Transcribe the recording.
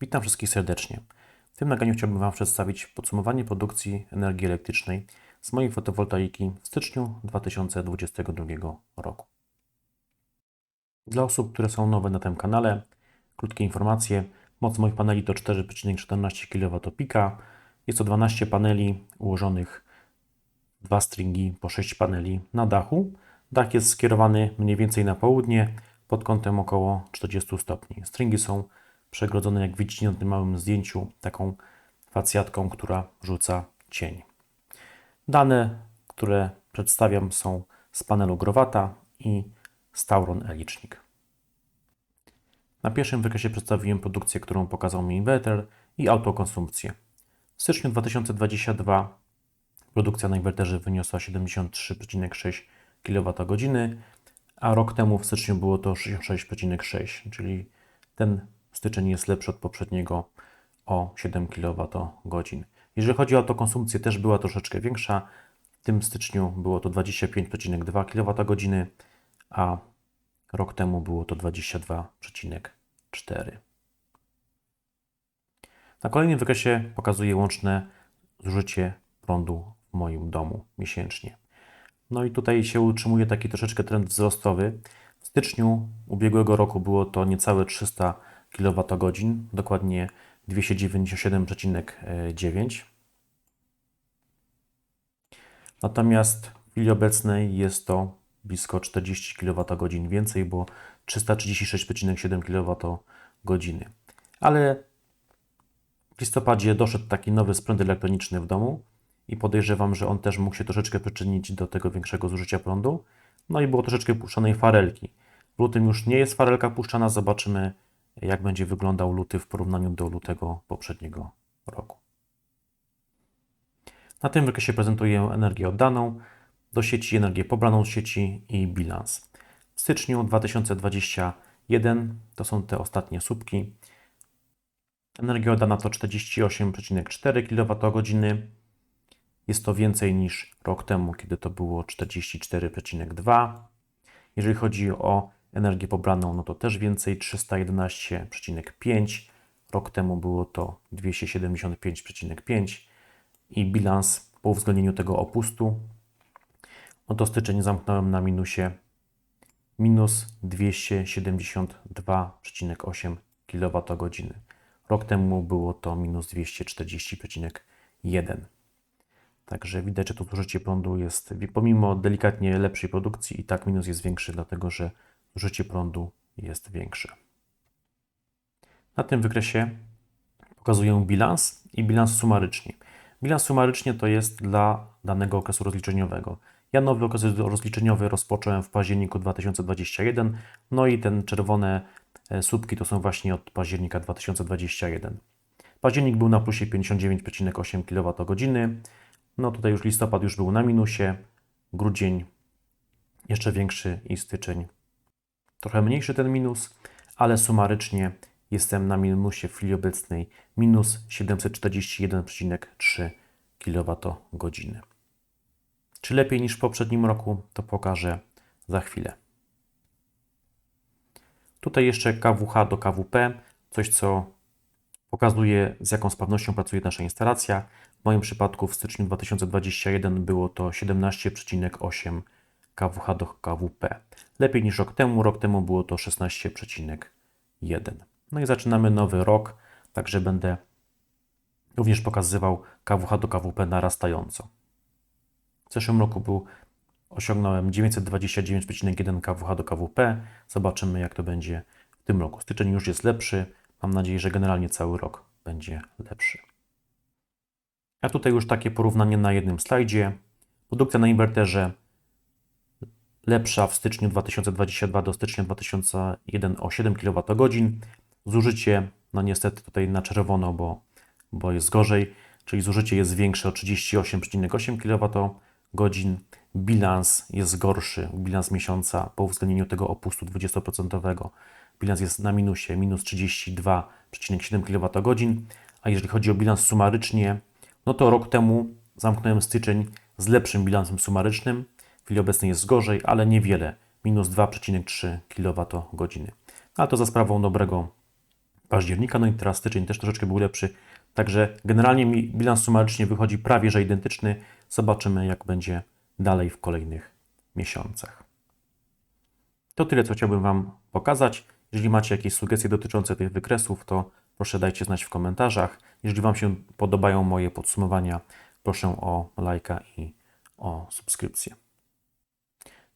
Witam wszystkich serdecznie. W tym nagraniu chciałbym Wam przedstawić podsumowanie produkcji energii elektrycznej z mojej fotowoltaiki w styczniu 2022 roku. Dla osób, które są nowe na tym kanale, krótkie informacje. Moc moich paneli to 4,14 kW pika. Jest to 12 paneli ułożonych dwa stringi po 6 paneli na dachu. Dach jest skierowany mniej więcej na południe pod kątem około 40 stopni. Stringi są przegrodzone, jak widzicie na tym małym zdjęciu, taką facjatką, która rzuca cień. Dane, które przedstawiam są z panelu Growata i Stauron e-licznik. Na pierwszym wykresie przedstawiłem produkcję, którą pokazał mi inwerter i autokonsumpcję. W styczniu 2022 produkcja na inwerterze wyniosła 73,6 kWh, a rok temu w styczniu było to 66,6, czyli ten styczeń jest lepszy od poprzedniego o 7 kWh. Jeżeli chodzi o autokonsumpcję, też była troszeczkę większa. W tym styczniu było to 25,2 kWh, a rok temu było to 22,4. Na kolejnym wykresie pokazuję łączne zużycie prądu w moim domu miesięcznie. No i tutaj się utrzymuje taki troszeczkę trend wzrostowy. W styczniu ubiegłego roku było to niecałe 300 kWh, dokładnie 297,9. Natomiast w chwili obecnej jest to blisko 40 kWh więcej, bo 336,7 kWh. Ale w listopadzie doszedł taki nowy sprzęt elektroniczny w domu i podejrzewam, że on też mógł się troszeczkę przyczynić do tego większego zużycia prądu. No i było troszeczkę puszczanej farelki. W lutym już nie jest farelka puszczana, zobaczymy jak będzie wyglądał luty w porównaniu do lutego poprzedniego roku. Na tym wykresie prezentuję energię oddaną do sieci, energię pobraną z sieci i bilans. W styczniu 2021 to są te ostatnie słupki. Energia oddana to 48,4 kWh. Jest to więcej niż rok temu, kiedy to było 44,2. Jeżeli chodzi o energię pobraną, no to też więcej 311,5. Rok temu było to 275,5 i bilans po uwzględnieniu tego opustu, no to styczeń zamknąłem na minusie minus 272,8 kWh. Rok temu było to minus 240,1. Także widać, że to zużycie prądu jest, pomimo delikatnie lepszej produkcji, i tak minus jest większy, dlatego że zużycie prądu jest większe. Na tym wykresie pokazuję bilans i bilans sumarycznie. Bilans sumarycznie to jest dla danego okresu rozliczeniowego. Ja nowy okres rozliczeniowy rozpocząłem w październiku 2021, no i ten czerwone e, słupki to są właśnie od października 2021. Październik był na plusie 59,8 kWh, no tutaj już listopad już był na minusie, grudzień jeszcze większy i styczeń trochę mniejszy ten minus, ale sumarycznie jestem na minusie w chwili obecnej minus 741,3 kWh. Czy lepiej niż w poprzednim roku, to pokażę za chwilę. Tutaj jeszcze KWH do KWP, coś co pokazuje z jaką sprawnością pracuje nasza instalacja. W moim przypadku w styczniu 2021 było to 17,8 KWH do KWP. Lepiej niż rok temu. Rok temu było to 16,1. No i zaczynamy nowy rok, także będę również pokazywał KWH do KWP narastająco. W zeszłym roku był, osiągnąłem 929,1 KWH do KWP. Zobaczymy, jak to będzie w tym roku. Styczeń już jest lepszy. Mam nadzieję, że generalnie cały rok będzie lepszy. A tutaj już takie porównanie na jednym slajdzie. Produkcja na inwerterze lepsza w styczniu 2022 do stycznia 2001 o 7 kWh. Zużycie, no niestety tutaj na czerwono, bo, bo jest gorzej, czyli zużycie jest większe o 38,8 kWh. Bilans jest gorszy, bilans miesiąca po uwzględnieniu tego opustu 20%. Bilans jest na minusie, minus 32,7 kWh. A jeżeli chodzi o bilans sumarycznie, no to rok temu zamknąłem styczeń z lepszym bilansem sumarycznym, chwili obecnej jest gorzej, ale niewiele, minus 2,3 kWh. Ale to za sprawą dobrego października, no i teraz styczeń też troszeczkę był lepszy. Także generalnie mi bilans sumarycznie wychodzi prawie że identyczny. Zobaczymy, jak będzie dalej w kolejnych miesiącach. To tyle, co chciałbym Wam pokazać. Jeżeli macie jakieś sugestie dotyczące tych wykresów, to proszę dajcie znać w komentarzach. Jeżeli Wam się podobają moje podsumowania, proszę o lajka i o subskrypcję.